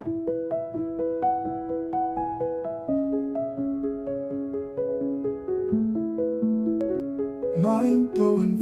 Mind blowing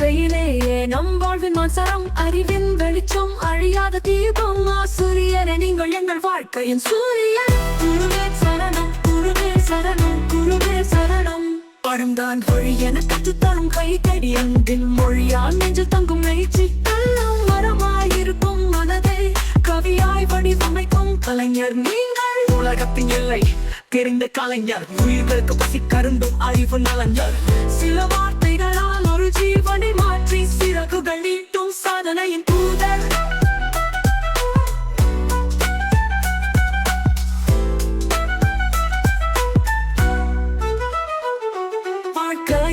மந்திரம் நம் வாழ்வின் மன்சரம் அறிவின் வெளிச்சம் அழியாத தீபம் ஆசிரியரே நீங்கள் எங்கள் வாழ்க்கையின் சூரியன். குருவே சரணம் குருவே சரணம் குருவே சரணம். பரம்தான் வழி என கற்றுத்தரும் கை கடி அன்பின் மொழியால் நெஞ்சில் தங்கும் நெய்ச்சி எல்லாம் மரமாயிருக்கும் மனதை. கவியாய் வடிவமைக்கும் கலைஞர் நீங்கள். உலகத்தின் எல்லை தெரிந்த கலைஞர். உயிர்களுக்கு பசி கருந்தும் அறிவு நலஞ்சர் சில வார்த்தைகளால் ஜீவனை மாற்றி சிறகுகள் நீட்டும் சாதனையின் தூதர்.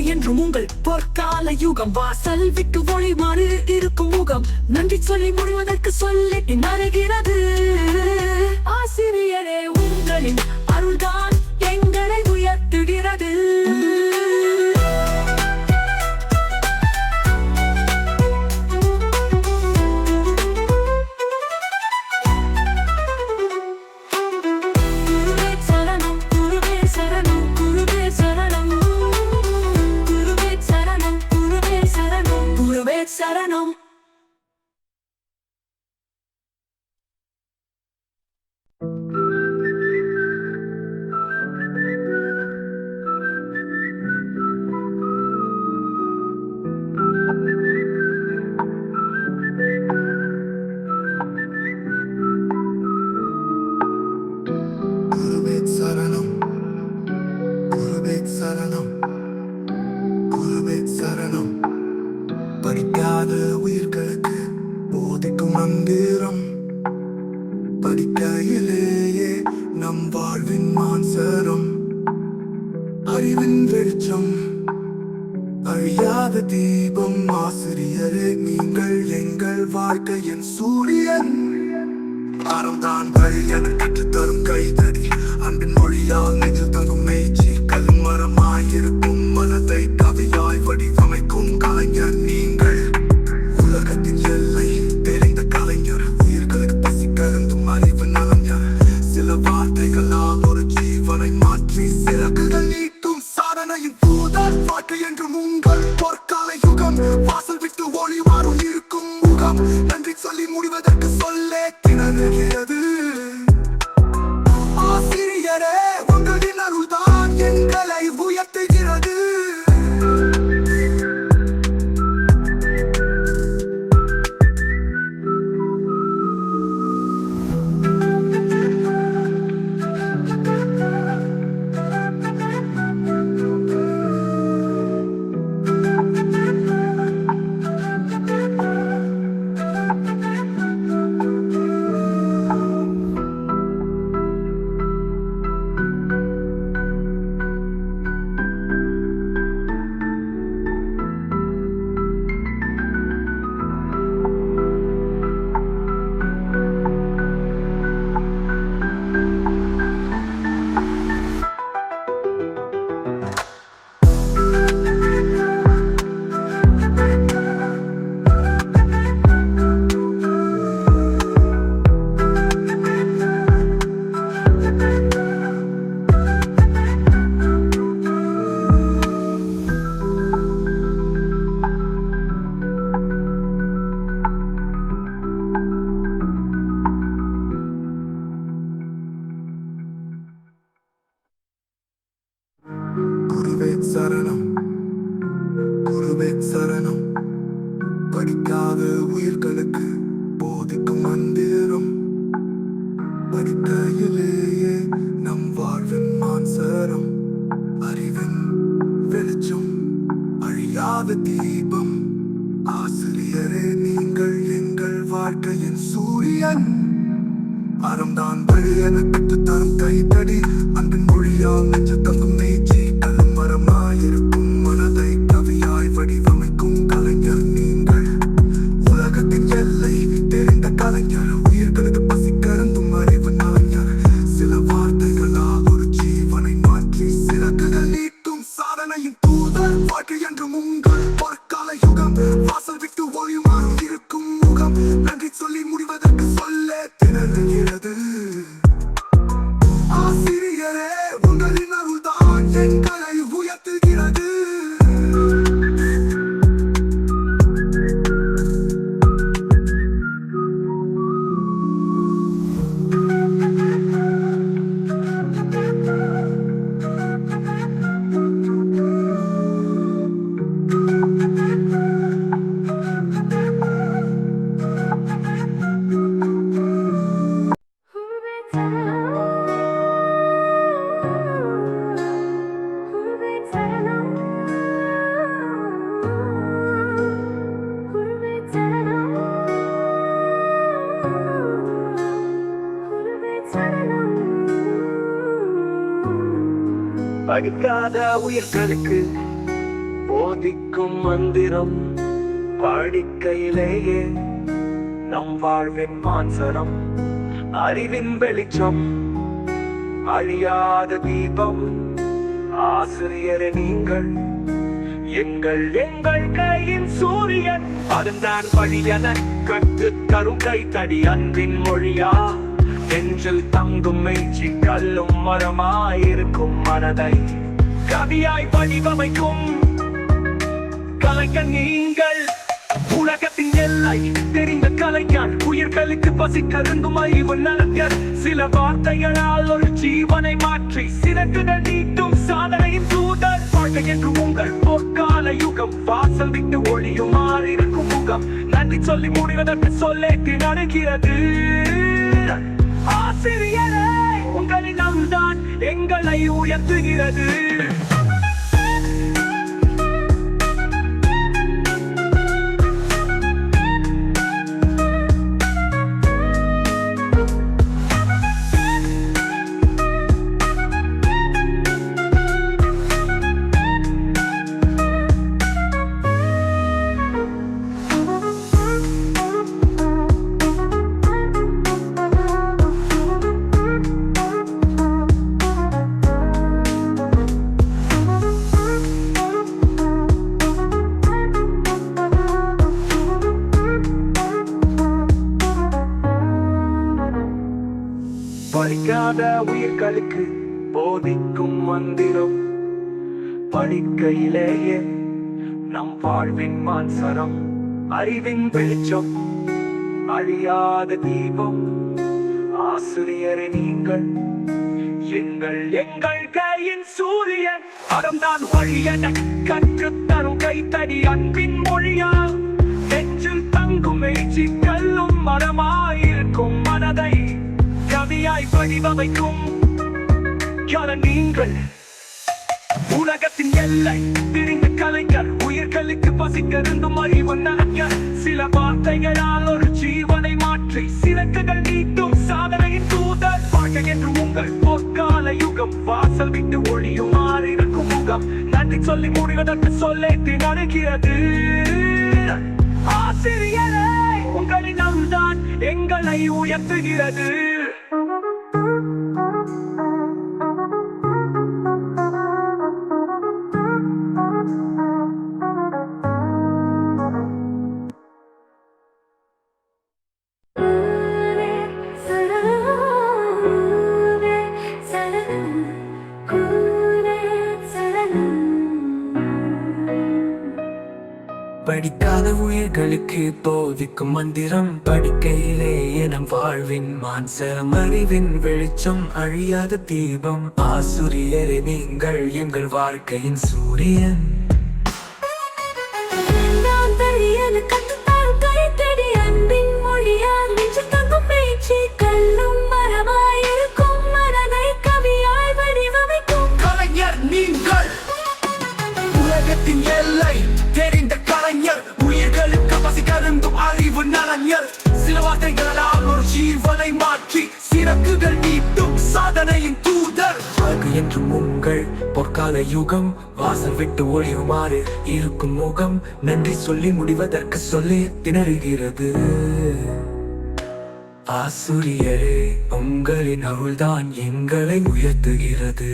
என்றும் உங்கள் பொற்கால யுகம். வாசல் விட்டு ஒளி இருக்கும் முகம். நன்றி சொல்லி முடிவதற்கு சொல்லி நறுகிறது. ஆசிரியரே உங்களின் அருள்தான் எங்களை உயர்த்துகிறது. அன்பின் மொழியால் நெஞ்சில் தங்கும் மேய்ச்சி கல்மரமாயிருக்கும் உயிர்களுக்கு போதிக்கும் மந்திரம் படிக்கையிலேயே நம் வாழ்வின் மான்சரம் அறிவின் வெளிச்சம். அழியாத தீபம் ஆசிரியர் நீங்கள். எங்கள் எங்கள் கையின் சூரியன் அதுதான் வழியன கற்று தரும் கை தடி அன்பின் மொழியா. நெஞ்சில் தங்கும் மெய்ச்சி கல்லும் மரமாயிருக்கும் மனதை. கவியாய் வடிவமைக்கும் கலைக்க நீங்கள். உலகத்தின் எல்லை தெரிந்த கலைஞர். உயிர்களுக்கு பசி கருந்தும் அறிவு நலஞர். சில வார்த்தைகளால் ஒரு ஜீவனை மாற்றி சிறகுகள் நீட்டும் சாதனையின் தூதர். வாழ்க்கை என்று உங்கள் பொற்கால யுகம். வாசல் விட்டு ஒளியும் மாறியிருக்கும் முகம். நன்றி சொல்லி முடிவதற்கு சொல்லேக்கு நடக்கிறது ஆசிரியரே உங்களின் அருள்தான் எங்களை உயர்த்துகிறது. அழியாத தீபம். ஆசிரியரே நீங்கள் எங்கள் எங்கள் கையின் சூரியன். அறம்தான் வழியன கற்று தரும் கைத்தடி அன்பின் மொழியா. நெஞ்சில் தங்கும் எழுச்சி கல்லும் மரமாயிருக்கும் மனதை கவியாய் வடிவமைக்கும். நீங்கள்? உலகத்தின் எல்லை தெரிந்த கலைஞர் உயிர்களுக்கு பசிக்கருந்தும் அறிவு நலஞர் சில வார்த்தைகளால் ஒரு ஜீவனை மாற்றி சிறக்குகள் நீட்டும் சாதனையின் தூதர். வாழ்க்கை என்று உங்கள் பொற்கால யுகம் வாசல் விட்டு ஒளியும் மாறியிருக்கும் முகம். நன்றி சொல்லி முடிவதற்கு சொல்லே திணறுகிறது ஆசிரியரே உங்களின் அருள்தான் எங்களை உயர்த்துகிறது. படிக்காத போதிக்கும் மந்திரம் படிக்கையிலே எனும் வாழ்வின் மான்சரம் அறிவின் வெளிச்சம் அழியாத தீபம். ஆசுரியரே நீங்கள் எங்கள் வாழ்க்கையின் சூரியன். சில ஒரு ஜீவனை மாற்றி சிறக்குகள் நீட்டும் சாதனையின் தூதர். வாழ்க்கை என்றும் உங்கள் பொற்கால யுகம் வாசல் விட்டு ஒழியுமாறு இருக்கும் முகம் நன்றி சொல்லி முடிவதற்கு சொல்லி திணறுகிறது. ஆசிரியரே உங்களின் அருள்தான் எங்களை உயர்த்துகிறது.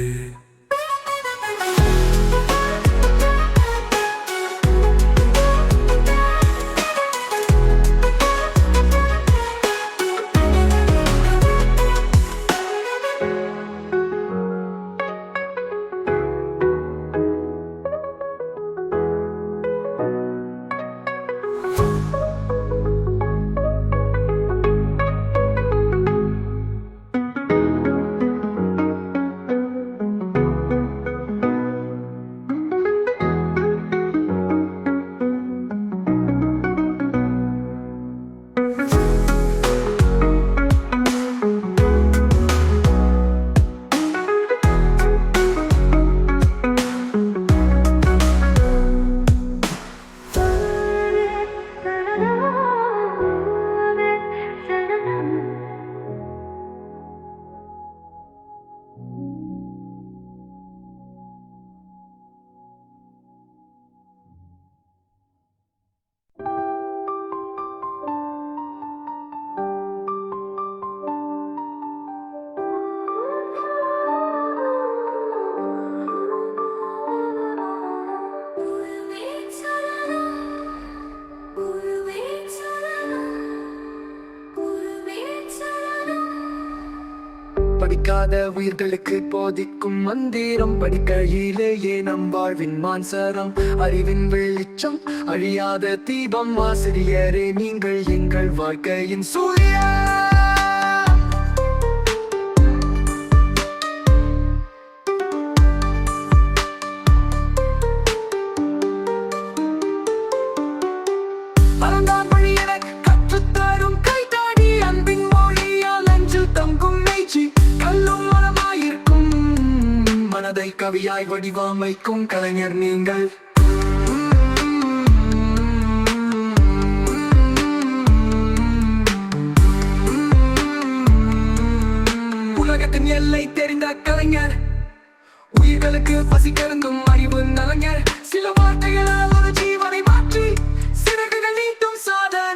உயிர்களுக்கு போதிக்கும் மந்திரம். படிக்கையிலேயே நம் வாழ்வின் மான்சரம். அறிவின் வெளிச்சம் அழியாத தீபம். ஆசிரியரே நீங்கள் எங்கள் வாழ்க்கையின் சூரியன் கவிதை கவியாய் வடிவமைக்கும் கலைஞர் நீங்கள். உலகத்தின் எல்லை தெரிந்த கலைஞர். உயிர்களுக்கு பசி கருந்தும் அறிவு நலஞர். சில வார்த்தைகளால் ஒரு ஜீவனை மாற்றி சிறகுகள் நீட்டும் சாதனை.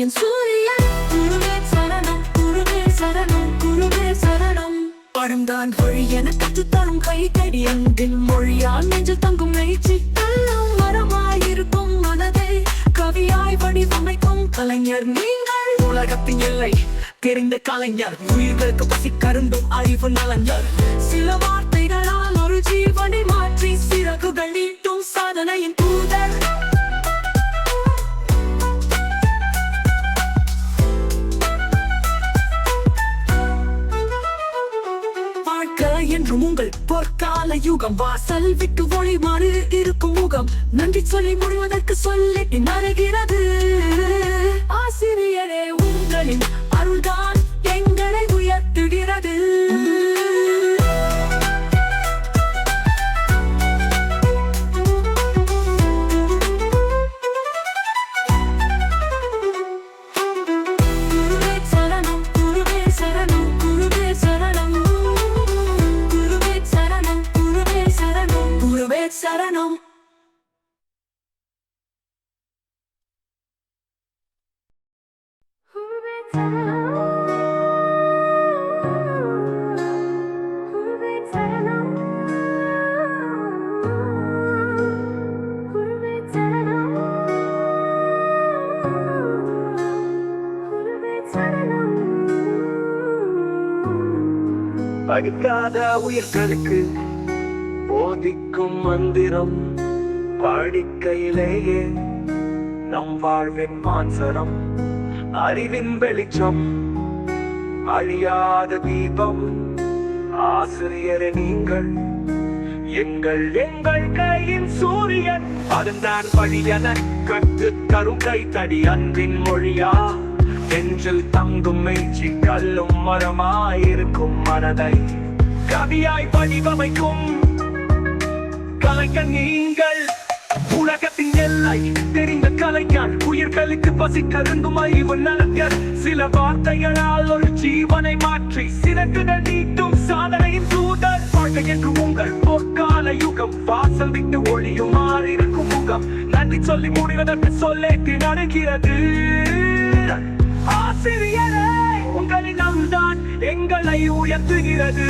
எங்கள் சூரியன் குருவே சரணம் குருவே சரணம் குருவே சரணம். பழம்தான் வழி என கற்று தரும் கை கைத்தடி அன்பின் மொழியால் நெஞ்சில் தங்கும் நெய்ச்சி எல்லாம் மரமாயிருக்கும் மனதை. கவியாய் வடிவமைக்கும் கலைஞர் நீங்கள். உலகத்தின் எல்லை தெரிந்த கலைஞர். உயிர்களுக்கு பசி கருந்தும் அறிவு நலஞ்சர் சில வார்த்தைகளால் ஒரு ஜீவனை மாற்றி சிறகுகள் நீட்டும் சாதனையின் தூதர். உங்கள் பொற்கால யுகம். வாசல் விட்டு ஒளி மாறு இருக்கும் முகம். நன்றி சொல்லி முடிவதற்கு சொல்லி நறுகிறது ஆசிரியரே உங்களின் அருள்தான் எங்களை உயர்த்துகிறது. அழுக்காத உயிர்களுக்கு போதிக்கும் மந்திரம் படிக்கையிலேயே நம் வாழ்வின் மான்சரம் அறிவின் வெளிச்சம் அழியாத தீபம். ஆசிரியரே நீங்கள் எங்கள் எங்கள் கையின் சூரியன் அதுதான் வழி என கற்று தரும் கை தடி அன்பின் மொழியா. நெஞ்சில் தங்கும் மெய்ச்சி கல்லும் மரமாயிருக்கும் மனதை. கவியாய் வடிவமைக்கும் கலைக்க நீங்கள். உலகத்தின் எல்லை தெரிந்த கலைஞர். உயிர்களுக்கு பசி கருந்தும் அறிவு நலன்கள் சில வார்த்தைகளால் ஒரு ஜீவனை மாற்றி சிறகுகள் நீட்டும் சாதனையின் தூதர். வாழ்க்கை என்று உங்கள் பொற்கால யுகம். வாசல் விட்டு ஒளியுமாறு இருக்கும் முகம். நன்றி சொல்லி முடிவதற்கு சொல்லேற்றி நடக்கிறது ஆசிரியரே உங்களின் தான் எங்களை உயர்த்துகிறது.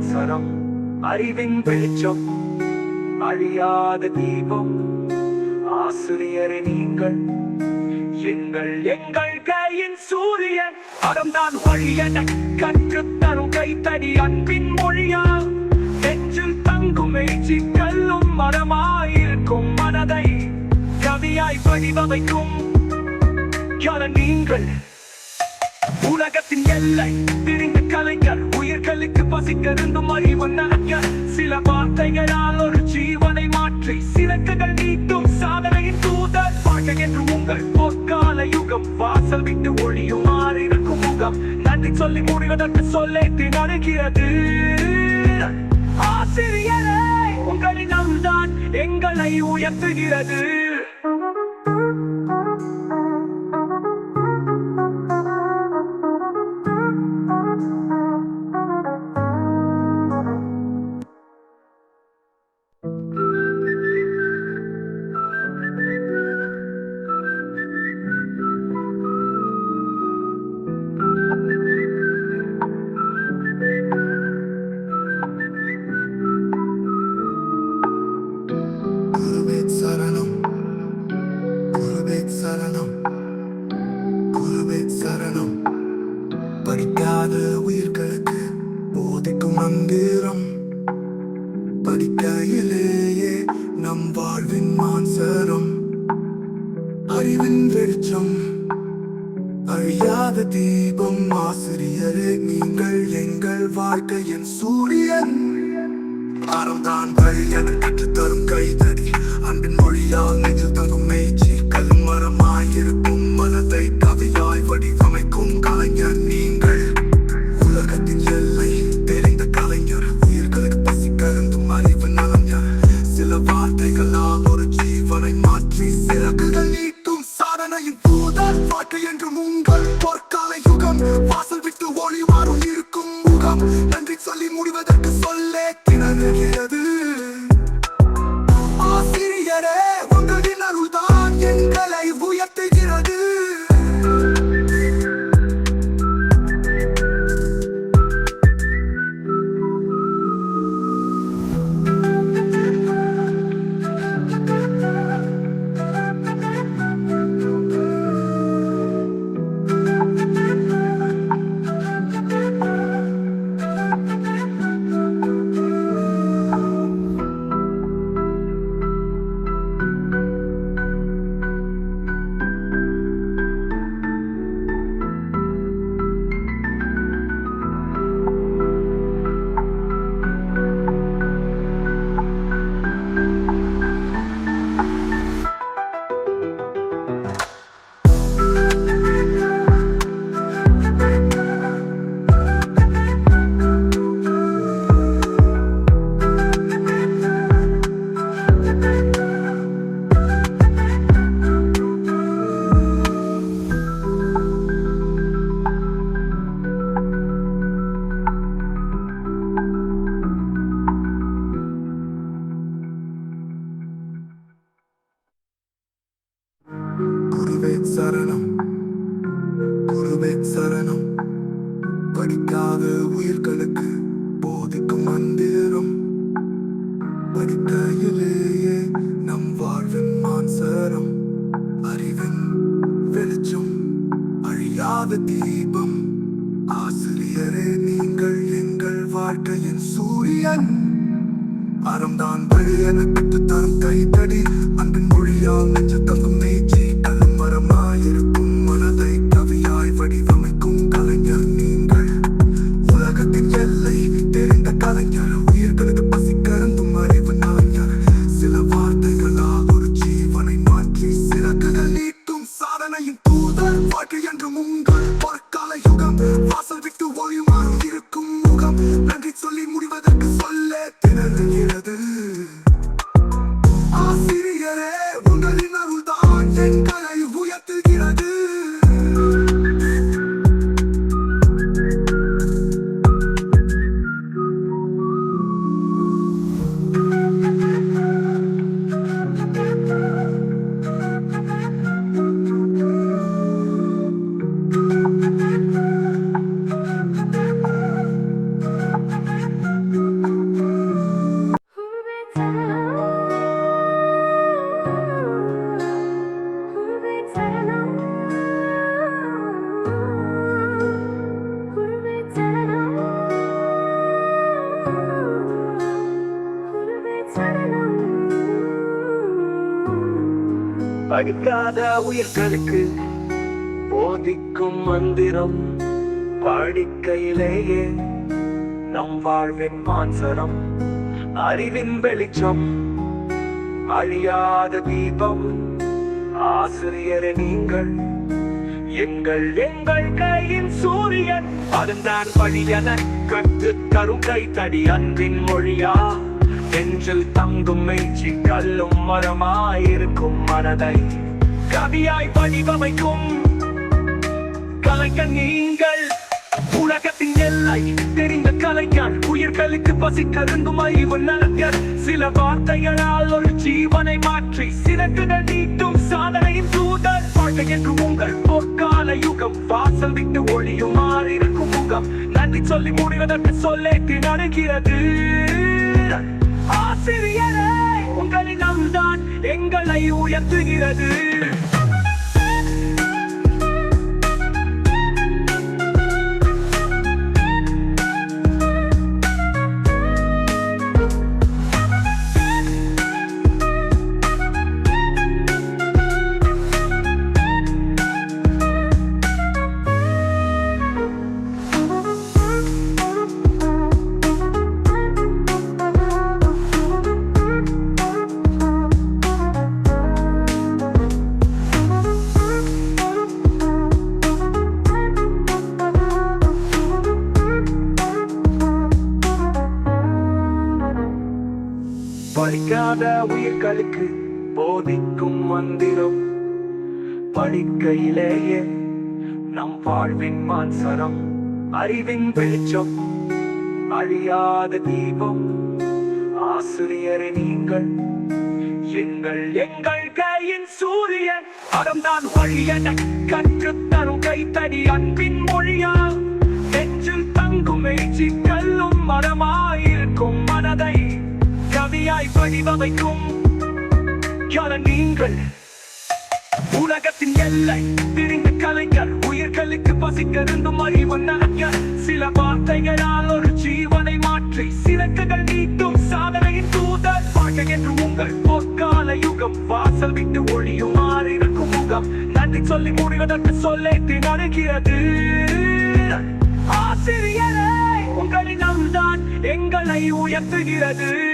வாழ்வின் மான்சரம் அறிவின் வெளிச்சம் அழியாத தீபம். ஆசிரியரே நீங்கள் எங்கள் எங்கள் கையின் சூரியன் அறம்தான் வழியன கற்று தரும் கைத்தடி அன்பின் மொழியா? நெஞ்சில் தங்கும் எழுச்சி கல்லும் மரமாயிருக்கும் மனதை கவியாய் வடிவமைக்கும். யார நீங்கள்? உலகத்தின் எல்லை உயிர்களுக்கு பசிக்கருந்தும் சில வார்த்தைகளால் ஒரு ஜீவனை மாற்றி சிறக்குகள் நீட்டும் சாதனையின் தூதர். வாழ்க்கை என்று உங்கள் பொற்கால யுகம் வாசல் விட்டு ஒளியும் மாறியிருக்கும் முகம். நன்றி சொல்லி முடிவதற்கு சொல்லேற்றி திணறுகிறது ஆசிரியரே உங்களின் அருள்தான் எங்களை உயர்த்துகிறது. தீபம். ஆசிரியரே நீங்கள் எங்கள் வாழ்க்கையின் சூரியன். அறம்தான் வழி எனக்கு தரும் கைத்தடி. அன்பின் மொழியால் நெஞ்சு தங்கும் படிக்காத உயிர்களுக்கு போதிக்கும் மந்திரம் படிக்கையிலேயே நம் வாழ்வின் மான்சரம் அறிவின் வெளிச்சம் அழியாத தீபம். ஆசிரியர் நீங்கள் எங்கள் எங்கள் கையின் சூரியன் அதுதான் வழியன கற்று தரும் கை தடி அன்பின் மொழியா. நெஞ்சில் தங்கும் மெய்ச்சி கல்லும் மரமாயிருக்கும் மனதை. கவியாய் வடிவமைக்கும் கலைக்க நீங்கள். உலகத்தின் எல்லை தெரிந்த கலைஞர் உயிர்களுக்கு பசி கருந்தும் அறிவு நலஞர். சில வார்த்தைகளால் ஒரு ஜீவனை மாற்றி சிறகுகள் நீட்டும் சாதனையின் தூதர். வாழ்க்கை என்று உங்கள் பொற்கால யுகம் வாசல் விட்டு ஒளியுமாறு இருக்கும் முகம். நன்றி சொல்லி முடிவதற்கு சொல்லே திணறுகிறது ஆசிரியரே உங்களின் அருள்தான் எங்களை உயர்த்துகிறது. மான்சரம் அறிவின் வெளிச்சம் அழியாத தீபம். ஆசிரியரே நீங்கள் எங்கள் எங்கள் கையின் சூரியன். அறம்தான் வழியன கற்று தரும் கைத்தடி அன்பின் மொழியா? நெஞ்சில் தங்கும் மேய்ச்சி கல்லும் மரமாயிருக்கும் மனதை கவியாய் படிவமைக்கும் நீங்கள்? உலகத்தின் எல்லை தெரிந்த கலைஞர் உயிர்களுக்கு பசிக்கருந்தும் அறிவன் நலஞர் சில வார்த்தைகளால் ஒரு ஜீவனை மாற்றி சிறக்குகள் நீட்டும் சாதனையின் தூதர். வாழ்க்கை என்று உங்கள் பொற்கால யுகம் வாசல் விட்டு ஒளியும் மாறியிருக்கும் முகம். நன்றி சொல்லி முடிவதற்கு சொல்லே திணறுகிறது ஆசிரியரே உங்களின் அருள்தான் எங்களை உயர்த்துகிறது.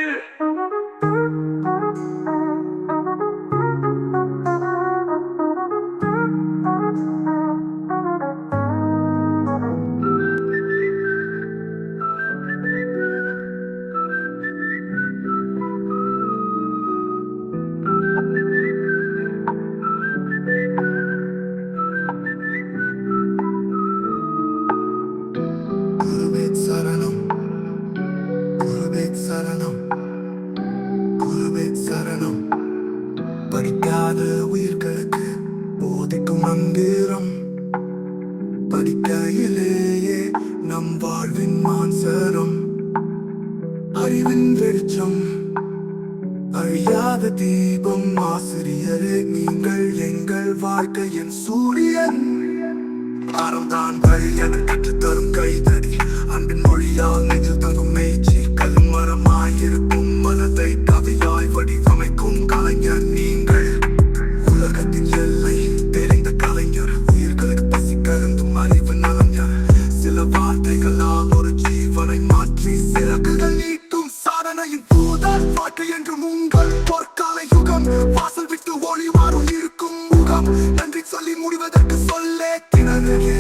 நன்றி சொல்லி முடிவதற்கு சொல்லே திணறு